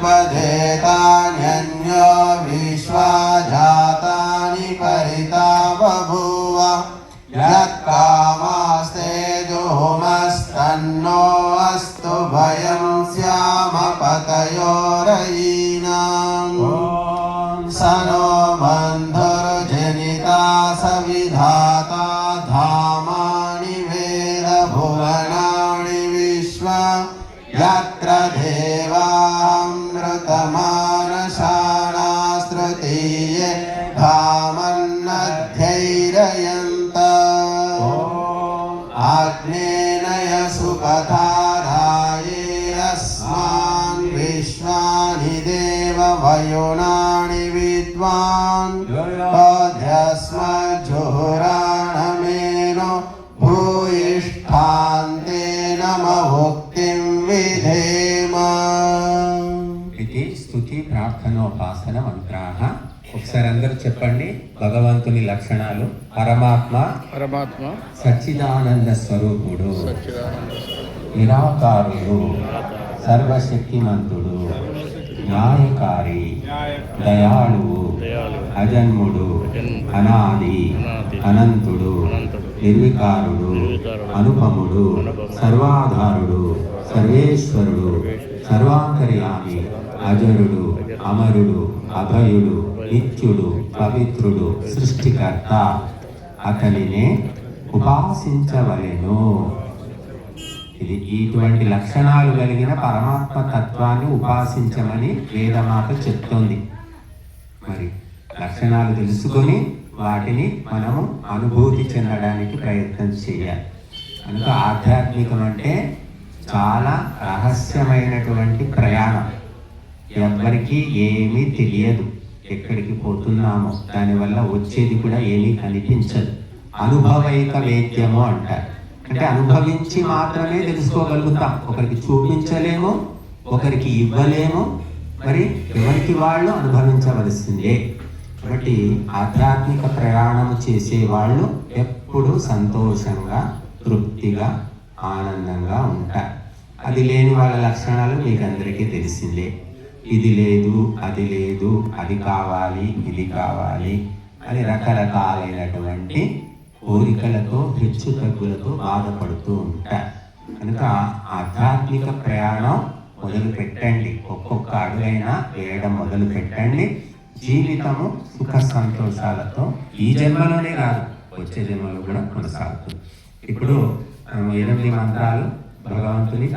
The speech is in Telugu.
त्वदेतान्यन्यो विश्वा जातानि परिता बभूव यत्कामास्ते दुहुमस्तन्नो अस्तु भयं श्यामपतयोरयीनाम् स नो बन्धुर्जनिता सविधाता धामानि वेदभुवनानि विश्व यत्र देवामृतमानशानास्तृतीये धामन्नध्यैरयन्त आग्नेनय सुपथाराये अस्मान् विश्वानि देव वयुनानि विद्वान् पद्यस्मज्जुहुराणमेनो भूयिष्ठान्ते नम भुक्तिं विधेम ఇది స్థుతి ప్రార్థనోపాసన మంత్రాహ ఒకసారి అందరూ చెప్పండి భగవంతుని లక్షణాలు పరమాత్మ పరమాత్మ సచ్చిదానంద స్వరూపుడు నిరాకారుడు సర్వశక్తిమంతుడు న్యాయకారి దయాళువు అజన్ముడు అనాది అనంతుడు నిర్వికారుడు అనుపముడు సర్వాధారుడు సర్వేశ్వరుడు సర్వాంతర్యామి అజరుడు అమరుడు అభయుడు నిత్యుడు పవిత్రుడు సృష్టికర్త. అతనినే ఉపాసించవలెను. ఇది ఇటువంటి లక్షణాలు కలిగిన పరమాత్మ తత్వాన్ని ఉపాసించమని వేదమాత చెప్తోంది. మరి లక్షణాలు తెలుసుకొని వాటిని మనము అనుభూతి చెందడానికి ప్రయత్నం చేయాలి. కనుక ఆధ్యాత్మికం అంటే చాలా రహస్యమైనటువంటి ప్రయాణం. ఎవ్వరికీ ఏమీ తెలియదు. ఎక్కడికి పోతున్నామో దానివల్ల వచ్చేది కూడా ఏమీ కనిపించదు. అనుభవైక వేద్యము అంటారు. అంటే అనుభవించి మాత్రమే తెలుసుకోగలుగుతాం. ఒకరికి చూపించలేము ఒకరికి ఇవ్వలేము. మరి ఎవరికి వాళ్ళు అనుభవించవలసిందే. కాబట్టి ఆధ్యాత్మిక ప్రయాణం చేసే వాళ్ళు ఎప్పుడు సంతోషంగా తృప్తిగా ఆనందంగా ఉంటారు. అది లేని వాళ్ళ లక్షణాలు మీకు అందరికీ తెలిసిందే. ఇది లేదు అది లేదు అది కావాలి ఇది కావాలి అని రకరకాలైనటువంటి కోరికలతో హెచ్చు తగ్గులతో బాధపడుతూ ఉంటారు కనుక ఆధ్యాత్మిక ప్రయాణం మొదలు పెట్టండి. ఒక్కొక్క అడుగైనా వేయడం మొదలు పెట్టండి. జీవితము సుఖ సంతోషాలతో ఈ జన్మలోనే కాదు వచ్చే జన్మలో కూడా కొనసాగుతుంది. ఇప్పుడు ఎనిమిది మంత్రాలు భగవంతుని